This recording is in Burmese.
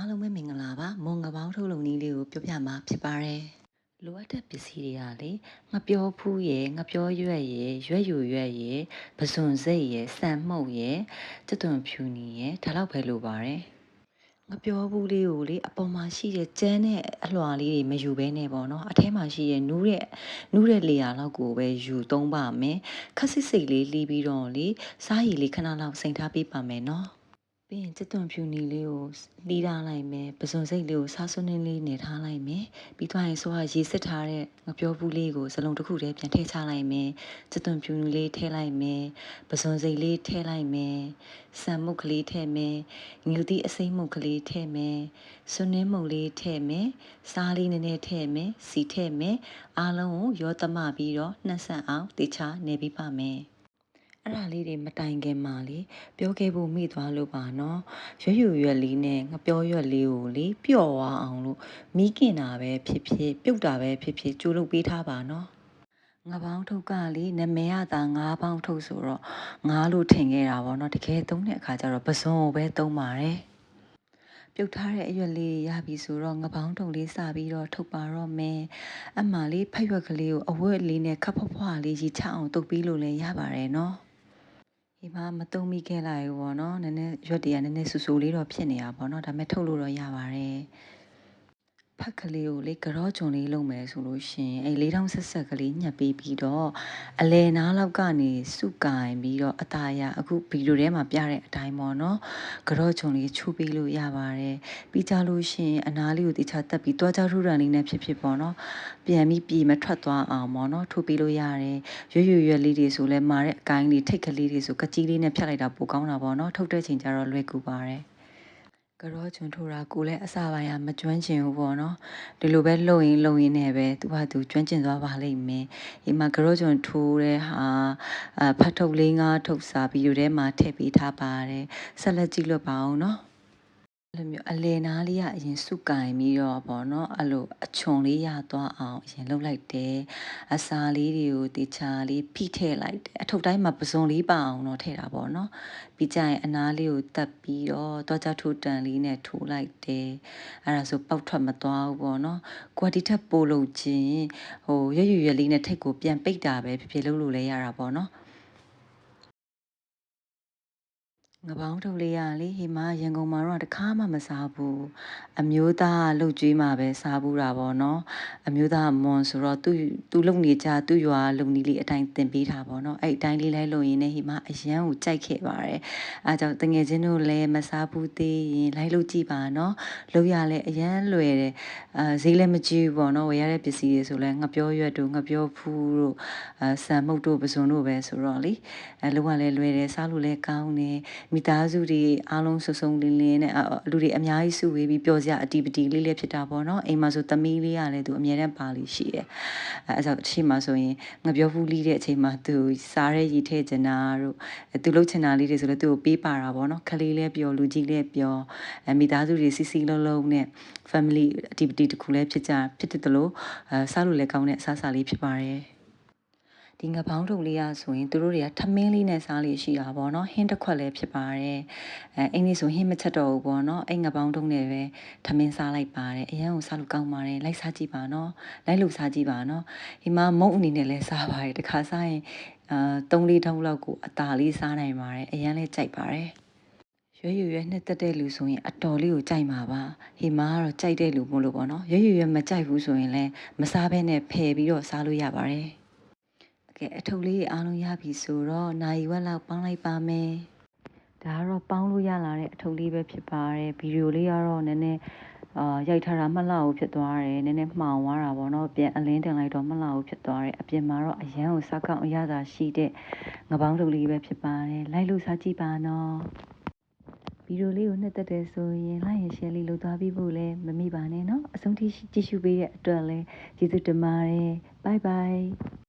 အားလုံးပဲမင်္ဂလာပါမွန်ငပေါင်းထုတ်လုပ်နည်းလေးကိုပြောပြမှာဖြစ်ပါတယ်လိုအပ်တဲ့ပစ္စည်းတွေကလေငပြောဖူးရယ်ငပြောရွက်ရယ်ရွက်ယူရွက်ရယ်ပစွန်စိတ်ရယ်စံမှုတ်ရယ်ကျွတ်သွန်ဖြူနီရယ်ဒါတော့ပဲလိုပါတယ်ငပြောဘူးလေးကိုလေအပေါ်မှာရှိတဲ့ကျန်းတဲ့အလွှာလေးတွေမယူဘဲနဲ့ပေါ့နော်အထဲမှာရှိတဲ့နူးတဲ့နူးတဲ့လေယာလောက်ကိုပဲယူသုံးပါမယ်ခက်စစ်စိတ်လေးလီးပြီးတော့လေစားရည်လေးခဏလောက်စိန်ထားပေးပါမယ်နော် ပြီးရင်စစ်သွန်ဖြူနီလေးကိုလှီးထားလိုက်မယ်ပစုံစိတ်လေးကိုစားစွန်းင်းလေးနေထားလိုက်မယ်ပြီးသွားရင်ဆိုဟာရေစစ်ထားတဲ့ငပြောဘူးလေးကိုစလုံးတစ်ခုတည်းပြန်ထည့်ချလိုက်မယ်စစ်သွန်ဖြူနီလေးထည့်လိုက်မယ်ပစုံစိတ်လေးထည့်လိုက်မယ်ဆံမုတ်ကလေးထည့်မယ်ငူသီးအစိမ့်မုတ်ကလေးထည့်မယ်စွန်းနှင်းမုတ်လေးထည့်မယ်စားလေးနည်းနည်းထည့်မယ်စီထည့်မယ်အားလုံးကိုရောသမပြီးတော့နှက်ဆက်အောင်တေချာနေပြီးပါမယ် အဲ့ဒါလေးတွေမတိုင်ခင်မှာလေပြောခဲ့ဖို့မိသွားလို့ပါနော်ရွရွရွက်လေးနဲ့ငပြောရွက်လေးကိုလေပျော့သွားအောင်လို့မိခင်တာပဲဖြစ်ဖြစ်ပြုတ်တာပဲဖြစ်ဖြစ်ကြိုးလုပ်ပေးထားပါနော်ငါးပေါင်းထုတ်ကလေနမဲရတာငါးပေါင်းထုတ်ဆိုတော့ငါးလို့ထင်ခဲ့တာပေါ့နော်တကယ်သုံးတဲ့အခါကျတော့ပစွန်ကိုပဲသုံးပါတယ်ပြုတ်ထားတဲ့အရွက်လေးရပြီဆိုတော့ငပေါင်းတုံလေးစပြီးတော့ထုတ်ပါတော့မယ်အမှလေးဖက်ရွက်ကလေးကိုအဝတ်လေးနဲ့ခပ်ဖွားဖွားလေးကြီးချအောင်တုပ်ပြီးလို့လည်းရပါတယ်နော် ဒီမှာမတုံမိခဲ့လိုက်ဘူးပေါ့နော်နည်းနည်းရွက်တွေကနည်းနည်းဆူဆူလေးတော့ဖြစ်နေတာပေါ့နော်ဒါပေမဲ့ထုတ်လို့တော့ရပါတယ် ဖက်ကလေးကိုလေကြောဂျုံလေးလုပ်မယ်ဆိုလို့ရှင်အဲလေးတောင်ဆက်ဆက်ကလေးညှပ်ပေးပြီးတော့အလဲနားလောက်ကနေစုကင်ပြီးတော့အตาရအခုဗီဒီယိုထဲမှာပြတဲ့အတိုင်းပေါ့နော်ကြောဂျုံလေးချိုးပေးလို့ရပါတယ်ပြီးကြလို့ရှင်အနားလေးကိုတခြားတက်ပြီးတွားကြထူရန်လေးနဲ့ဖြစ်ဖြစ်ပေါ့နော်ပြန်ပြီးပြေမထွက်သွားအောင်ပေါ့နော်ထိုးပေးလို့ရတယ်ရွရွရွလေးတွေဆိုလဲမာတဲ့အကိုင်းလေးထိတ်ကလေးတွေဆိုကကြီးလေးနဲ့ဖြတ်လိုက်တာပိုကောင်းတာပေါ့နော်ထုတ်တဲ့ချိန်ကျတော့လွယ်ကူပါတယ် ကြောချွန်ထိုးတာကိုလည်းအစာပိုင်းကမကျွမ်းကျင်ဘူးပေါ့နော်ဒီလိုပဲလှုပ်ရင်လှုပ်ရင်နဲ့ပဲသူကသူကျွမ်းကျင်သွားပါလိမ့်မယ်ဒီမှာကြောချွန်ထိုးတဲ့ဟာအဖတ်ထုတ်လေးငါးထုတ်စာဗီဒီယိုထဲမှာထည့်ပေးထားပါတယ်ဆက်လက်ကြည့်လို့ပါအောင်နော်အဲ့ လိုမျိုးအလေနားလေးကအရင်စုကင်ပြီးတော့ဗောနော်အဲ့လိုအချွန်လေးရသွားအောင်အရင်လှုပ်လိုက်တယ်အစာလေးတွေကိုတေချာလေးဖိထည့်လိုက်တယ်အထုပ်တိုင်းမှာပစုံလေးပါအောင်တော့ထည့်တာဗောနော်ပြီးကြရင်အနားလေးကိုတက်ပြီးတော့သွားကြထိုးတန်လေးနဲ့ထိုးလိုက်တယ်အဲ့ဒါဆိုပေါက်ထွက်မသွားဘူးဗောနော်ကိုကဒီထက်ပိုလို့ချင်းဟိုရွရွရွလေးနဲ့ထိတ်ကိုပြန်ပိတ်တာပဲဖြစ်ဖြစ်လုပ်လို့လည်းရတာဗောနော် ငပောင်းထုတ်လေးရလေဟိမရန်ကုန်မှာတော့တခါမှမစားဘူးအမျိုးသားလှုပ်ကြွေးမှာပဲစားဘူးတာပေါ့နော်အမျိုးသားမွန်ဆိုတော့သူသူလုံနေကြသူ့ရွာလုံနီလေးအတိုင်းတင်ပေးတာပေါ့နော်အဲ့အတိုင်းလေးလိုက်လို့ရင်လည်းဟိမအရန်ကိုကြိုက်ခဲ့ပါတယ်အားကြောင့်တငယ်ချင်းတို့လည်းမစားဘူးသေးရင်လိုက်လို့ကြည့်ပါနော်လုံရလဲအရန်လွယ်တယ်အာဈေးလည်းမကြီးဘူးပေါ့နော်ဝယ်ရတဲ့ပစ္စည်းတွေဆိုလဲငပြောရွက်တို့ငပြောဖူးတို့အာဆန်မုတ်တို့ပစုံတို့ပဲဆိုတော့လေအဲလုံရလဲလွယ်တယ်စားလို့လည်းကောင်းတယ်မိသားစုတွေအားလုံးစုစုံလင်းလင်းနဲ့လူတွေအများကြီးစုဝေးပြီးပျော်စရာအတီပတီလေးလေးဖြစ်တာပေါ့နော်အိမ်မှာဆိုသမီးလေးကလည်းသူအမြဲတမ်းပါလိရှိတယ်အဲအဲဆိုတစ်ချိန်မှာဆိုရင်ငပြောဖူးလေးတဲ့အချိန်မှာသူစားရဲရည်ထည့်ချင်တာတို့သူလှုပ်ချင်တာလေးတွေဆိုလည်းသူ့ကိုပေးပါတာပေါ့နော်ခလေးလေးပျော်လူကြီးလေးပျော်အဲမိသားစုတွေစီစီလုံးလုံးနဲ့ family activity တခုလည်းဖြစ်ကြဖြစ်တယ်လို့အဲစားလို့လည်းကောင်းတဲ့အစားအစာလေးဖြစ်ပါတယ် ဒီငပေါင်းထုံလေးရဆိုရင်သူတို့တွေကထမင်းလေးနဲ့စားလေးရှိတာပေါ့နော်ဟင်းတစ်ခွက်လည်းဖြစ်ပါတယ်အဲအင်းလေးဆိုဟင်းမချက်တော့ဘူးပေါ့နော်အဲ့ငပေါင်းထုံနဲ့ပဲထမင်းစားလိုက်ပါတယ်အရန်ကိုစားလို့ကောင်းပါတယ်လိုက်စားကြည့်ပါနော်လိုက်လို့စားကြည့်ပါနော်ဒီမှာမုံအနေနဲ့လည်းစားပါတယ်တခါစားရင်အာ3လေးထုံးလောက်ကိုအตาလေးစားနိုင်ပါတယ်အရန်လေးကြိုက်ပါတယ်ရွရွရွနှစ်သက်တဲ့လူဆိုရင်အတော်လေးကိုကြိုက်မှာပါဟီမာကတော့ကြိုက်တဲ့လူမို့လို့ပေါ့နော်ရွရွရွမကြိုက်ဘူးဆိုရင်လည်းမစားဘဲနဲ့ဖယ်ပြီးတော့စားလို့ရပါတယ် ကဲအထုပ်လေးအားလုံးရပြီဆိုတော့နိုင်ဝက်လောက်ပေါင်းလိုက်ပါမယ်ဒါကတော့ပေါင်းလို့ရလာတဲ့အထုပ်လေးပဲဖြစ်ပါတယ်ဗီဒီယိုလေးကတော့နည်းနည်းအာရိုက်ထားတာမှတ်လောက်ဖြစ်သွားတယ်နည်းနည်းမှောင်သွားတာပေါ့နော်ပြန်အလင်းတင်လိုက်တော့မှတ်လောက်ဖြစ်သွားတယ်အပြင်မှာတော့အရန်ကိုစကောက်အရသာရှိတဲ့ငပေါင်းထုပ်လေးပဲဖြစ်ပါတယ်လိုက်လို့စားကြည့်ပါနော်ဗီဒီယိုလေးကိုနှစ်သက်တယ်ဆိုရင် like and share လေးလုပ်သွားပြီးဖို့လည်းမမိပါနဲ့เนาะအဆုံးထိကြည့်ရှုပေးတဲ့အတွက်လည်းကျေးဇူးတင်ပါတယ် bye bye